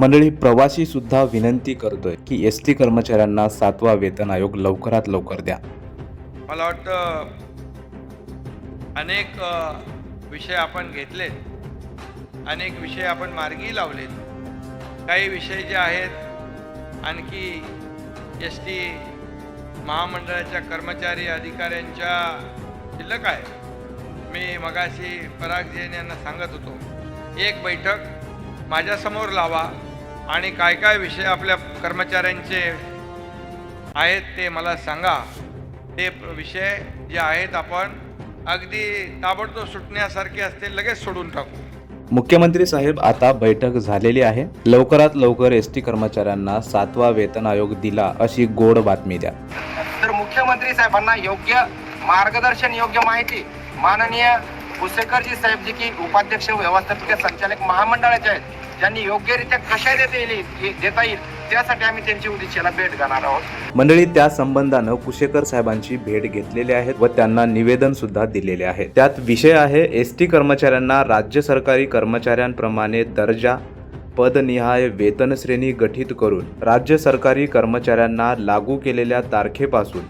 मंडळी प्रवासी सुद्धा विनंती करतोय की एस टी कर्मचाऱ्यांना सातवा वेतन आयोग लवकरात लवकर द्या. मला वाटतं अनेक विषय आपण घेतलेत. अनेक विषय आपण मार्गी लावलेत. काही विषय जे आहेत आणखी एस टी महामंडळाच्या कर्मचारी अधिकाऱ्यांच्या शिल्लक आहे. मी मगाशी पराग जैन यांना सांगत होतो. एक बैठक माझ्यासमोर लावा. आणि काय काय विषय आपल्या कर्मचाऱ्यांचे आहेत ते मला सांगा. ते विषय जे आहेत आपण अगदी ताबडतोब सुटण्यासारखे असते लगेच सोडून टाकू. मुख्यमंत्री साहेब आता बैठक झालेली आहे. लवकरात लवकर एस टी कर्मचाऱ्यांना सातवा वेतन आयोग दिला अशी गोड बातमी द्या. तर मुख्यमंत्री साहेबांना योग्य मार्गदर्शन योग्य माहिती. माननीय भुसेकरजी साहेब जे की उपाध्यक्ष व्यवस्थापकीय संचालक महामंडळाचे आहेत. ज्यांनी योग्यरित्या कशा देता येईल देता येईल त्यासाठी आम्ही त्यांची उद्देशाला भेट घेणार आहोत. मंडळी त्या संबंधानं कुशेकर साहेबांची भेट घेतलेली आहे व त्यांना निवेदन सुद्धा दिलेले आहे. त्यात विषय आहे एस टी कर्मचाऱ्यांना राज्य सरकारी कर्मचाऱ्यांप्रमाणे दर्जा पदनिहाय वेतन श्रेणी गठीत करून राज्य सरकारी कर्मचाऱ्यांना लागू केलेल्या तारखेपासून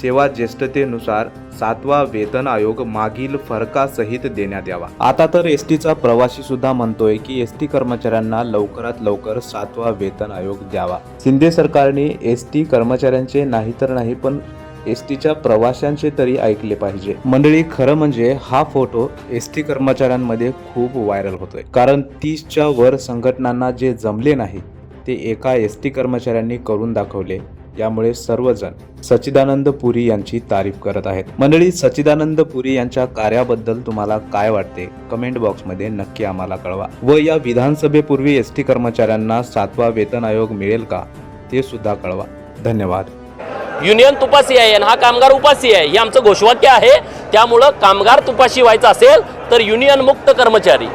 सेवा ज्येष्ठतेनुसार सातवा वेतन आयोग मागील फरकासहित देण्यात यावा. आता तर एस टीचा प्रवासी सुद्धा म्हणतोय की एस टी कर्मचाऱ्यांना लवकरात लवकर सातवा वेतन आयोग द्यावा. शिंदे सरकारने एस टी कर्मचाऱ्यांचे नाही तर नाही पण एस टीच्या प्रवाशांचे तरी ऐकले पाहिजे. मंडळी खरं म्हणजे हा फोटो एस टी कर्मचाऱ्यांमध्ये खूप व्हायरल होतोय. कारण तीसच्या वर संघटनांना जे जमले नाही ते एका एस टी कर्मचाऱ्यांनी करून दाखवले. यामुळे सर्वजण सच्चिदानंद पुरी यांची तारीफ करत आहेत. मंडळी सच्चिदानंद पुरी यांच्या कार्याबद्दल तुम्हाला काय वाटते? कमेंट बॉक्समध्ये नक्की आम्हाला कळवा. व या विधानसभेपूर्वी एस टी कर्मचाऱ्यांना सातवा वेतन आयोग मिळेल का? ते सुद्धा कळवा. धन्यवाद. युनियन तुपासी आहे आणि हा कामगार उपासी आहे. हे आमचं घोषवाक्य आहे. त्यामुळं कामगार तुपाशी व्हायचं असेल तर युनियन मुक्त कर्मचारी.